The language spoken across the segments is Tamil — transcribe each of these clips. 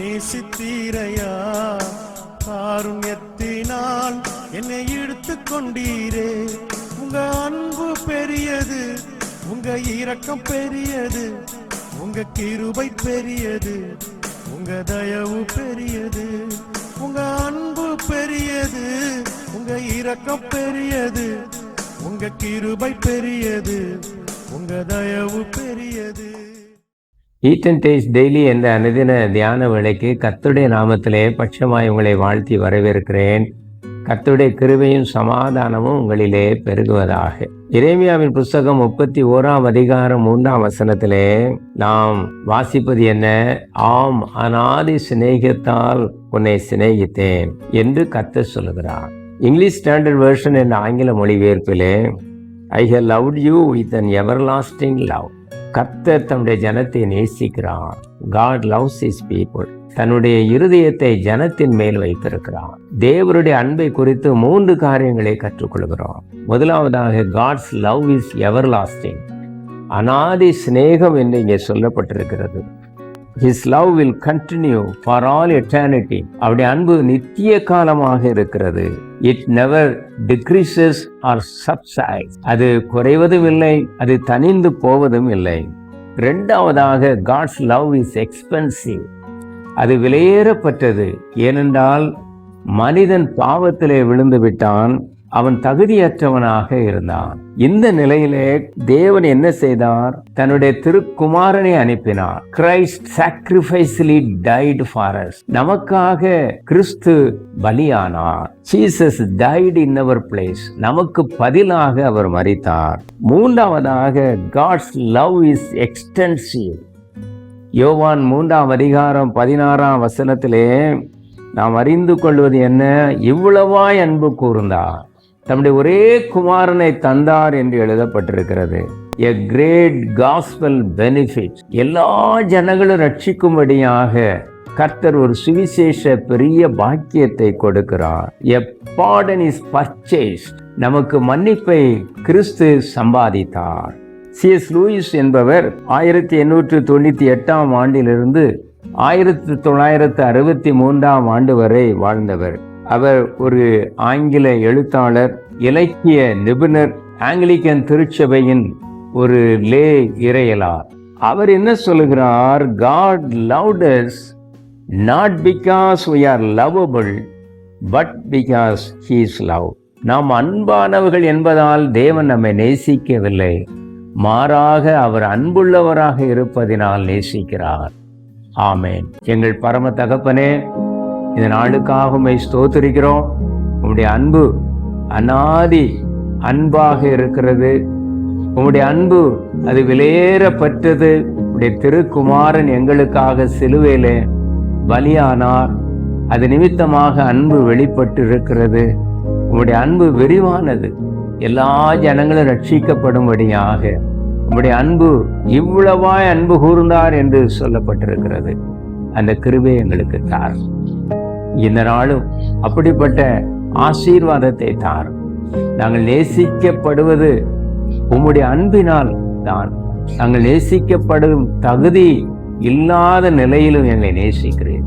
நேசித்தீரையா? காருண்யத்தினால் என்னை இழுத்து கொண்டீரே. உங்க அன்பு பெரியது உங்க இரக்கம் பெரியது உங்க கிருபை பெரியது உங்க தயவு பெரியது. உங்க அன்பு பெரியது உங்க இரக்கம் பெரியது உங்க கிருபை பெரியது உங்க தயவு பெரியது. ஈட் அண்ட் டேஸ்ட் டெய்லி என்ற அனுதின தியான வேலைக்கு கத்துடைய நாமத்திலே பட்சமாய் உங்களை வாழ்த்தி வரவேற்கிறேன். கத்துடைய கிருபையும் சமாதானமும் உங்களிலே பெருகுவதாக. இறைமியாவின் புஸ்தகம் முப்பத்தி ஓராம் அதிகாரம் மூன்றாம் வசனத்திலே நாம் வாசிப்பது என்ன? ஆம் அனாதி சிநேகத்தால் உன்னை சிநேகித்தேன் என்று கத்த சொல்லுகிறார். இங்கிலீஷ் ஸ்டாண்டர்ட் வெர்ஷன் என்ற ஆங்கில மொழிபெயர்ப்பிலே I have loved you with an everlasting love கர்த்தர் தன்னுடைய ஜனத்தை நேசிக்கிறான். காட் லவ்ஸ் இஸ் பீப்புள் தன்னுடைய இருதயத்தை ஜனத்தின் மேல் வைத்திருக்கிறான். தேவருடைய அன்பை குறித்து மூன்று காரியங்களை கற்றுக்கொள்கிறோம். முதலாவதாக God's love is everlasting அனாதி சிநேகம் என்று இங்கே சொல்லப்பட்டிருக்கிறது. His love will continue for all eternity அவருடைய அன்பு நித்திய காலமாக இருக்கிறது. It never decreases or subside அது குறைவதும் இல்லை அது தனிந்து போவதும் இல்லை ரெண்டாவதாக காட்ஸ் லவ் இஸ் எக்ஸ்பென்சிவ் அது விலையேறப்பட்டது. ஏனென்றால் மனிதன் பாவத்திலே விழுந்து விட்டான் அவன் தகுதியற்றவனாக இருந்தான். இந்த நிலையிலே தேவன் என்ன செய்தார்? தன்னுடைய திருக்குமாரனை அனுப்பினார். Christ sacrificially died for us நமக்காக கிறிஸ்து பலியானார். Jesus died in our place நமக்கு பதிலாக அவர் மறித்தார் மூன்றாவதாக காட்ஸ் லவ் இஸ் எக்ஸ்டென்சிவ் யோவான் மூன்றாம் அதிகாரம் பதினாறாம் வசனத்திலே நாம் அறிந்து கொள்வது என்ன? இவ்வளவாய் அன்பு கூர்ந்தார். தம்முடைய ஒரே குமாரனை தந்தார் என்று எழுதப்பட்டிருக்கிறது. எ கிரேட் காஸ்பல் பெனிஃபிட் எல்லா ஜனங்களும் ரட்சிக்கும்படியாக கர்த்தர் ஒரு சுவிசேஷ பெரிய பாக்கியத்தை கொடுக்கிறார். எ பாடன் இஸ் பர்ச்சேஸ் நமக்கு மன்னிப்பை கிறிஸ்து சம்பாதித்தார். சிஎஸ் லூயிஸ் என்பவர் ஆயிரத்தி எண்ணூற்று தொண்ணூற்றி எட்டாம் ஆண்டிலிருந்து ஆயிரத்தி தொள்ளாயிரத்து அறுபத்தி மூன்றாம் ஆண்டு வரை வாழ்ந்தவர். அவர் ஒரு ஆங்கில எழுத்தாளர் இலக்கிய நிபுணர் ஆங்கிலிக்கன் திருச்சபையின் ஒரு லே இறையலார். அவர் என்ன சொல்லுகிறார்? God loved us not because we are lovable but because he's love நாம் அன்பானவர்கள் என்பதால் தேவன் நம்மை நேசிக்கவில்லை. மாறாக அவர் அன்புள்ளவராக இருப்பதினால் நேசிக்கிறார். ஆமேன். எங்கள் பரம தகப்பனே இந்த நாளுக்காக உண்மை ஸ்தோத்திரிக்கிறோம். உம்முடைய அன்பு அனாதி அன்பாக இருக்கிறது. உம்முடைய அன்பு அது விலையேறப்பட்டது. உடைய திருக்குமாரன் எங்களுக்காக சிலுவையிலே பலியானார். அது நிமித்தமாக அன்பு வெளிப்பட்டு இருக்கிறது உம்முடைய அன்பு விரிவானது. எல்லா ஜனங்களும் ரட்சிக்கப்படும்படியாக உம்முடைய அன்பு இவ்வளவாய் அன்பு கூர்ந்தார் என்று சொல்லப்பட்டிருக்கிறது. அந்த கிருபை எங்களுக்கு தார் இந்த நாளும் அப்படிப்பட்ட ஆசீர்வாதத்தை தாரும் நாங்கள் நேசிக்கப்படுவது உம்முடைய அன்பினால் தான். நாங்கள் நேசிக்கப்படும் தகுதி இல்லாத நிலையிலும் எங்களை நேசிக்கிறேன்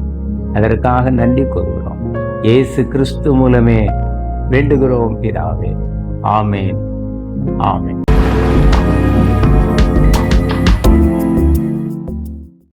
அதற்காக நன்றி கூறுகிறோம். இயேசு கிறிஸ்து மூலமே வேண்டுகிறோம் பிதாவே. ஆமேன். ஆமேன்.